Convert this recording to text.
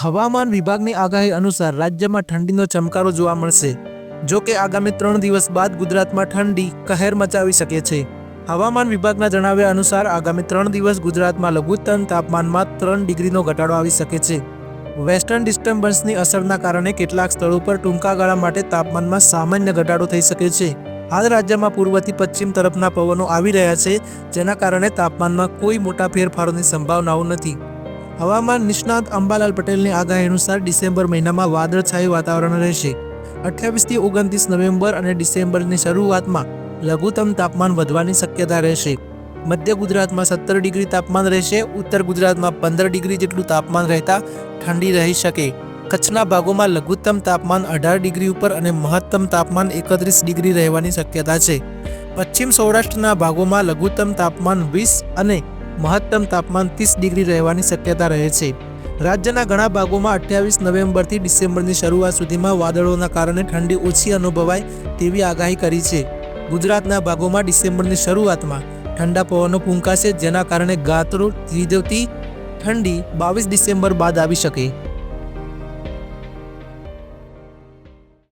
હવામાન વિભાગની આગાહી અનુસાર રાજ્યમાં ઠંડીનો ચમકારો જોવા મળશે. જો કે આગામી ત્રણ દિવસ બાદ ગુજરાતમાં ઠંડી, કહેર મચાવી શકે છે. હવામાન વિભાગના જણાવ્યા અનુસાર આગામી ત્રણ દિવસ ગુજરાતમાં લઘુત્તમ તાપમાનમાં ત્રણ ડિગ્રીનો ઘટાડો આવી શકે છે. વેસ્ટર્ન ડિસ્ટર્બન્સની અસરના કારણે કેટલાક સ્થળો પર ટૂંકા ગાળા માટે તાપમાનમાં સામાન્ય ઘટાડો થઈ શકે છે. હાલ રાજ્યમાં પૂર્વથી પશ્ચિમ તરફના પવનો આવી રહ્યા છે, જેના કારણે તાપમાનમાં કોઈ મોટા ફેરફારોની સંભાવનાઓ નથી. હવામાન નિષ્ણાત અંબાલાલ પટેલની આગાહી અનુસાર ડિસેમ્બર મહિનામાં વાદળછાયું વાતાવરણ રહેશે. અઠ્યાવીસથી ઓગણત્રીસ નવેમ્બર અને ડિસેમ્બરની શરૂઆતમાં લઘુત્તમ તાપમાન વધવાની શક્યતા રહેશે. મધ્ય ગુજરાતમાં સત્તર ડિગ્રી તાપમાન રહેશે, ઉત્તર ગુજરાતમાં પંદર ડિગ્રી જેટલું તાપમાન રહેતા ઠંડી રહી શકે. કચ્છના ભાગોમાં લઘુત્તમ તાપમાન અઢાર ડિગ્રી ઉપર અને મહત્તમ તાપમાન એકત્રીસ ડિગ્રી રહેવાની શક્યતા છે. પશ્ચિમ સૌરાષ્ટ્રના ભાગોમાં લઘુત્તમ તાપમાન વીસ અને મહત્તમ તાપમાન ત્રીસ ડિગ્રી રહેવાની શક્યતા રહે છે. રાજ્યના ઘણા ભાગોમાં અઠ્યાવીસ નવેમ્બરથી ડિસેમ્બરની શરૂઆત સુધીમાં વાદળોના કારણે ઠંડી ઓછી અનુભવાય તેવી આગાહી કરી છે. ગુજરાતના ભાગોમાં ડિસેમ્બરની શરૂઆતમાં ઠંડા પવનો ફૂંકાશે, જેના કારણે ગાત્રો ત્રીજોથી ઠંડી બાવીસ ડિસેમ્બર બાદ આવી શકે.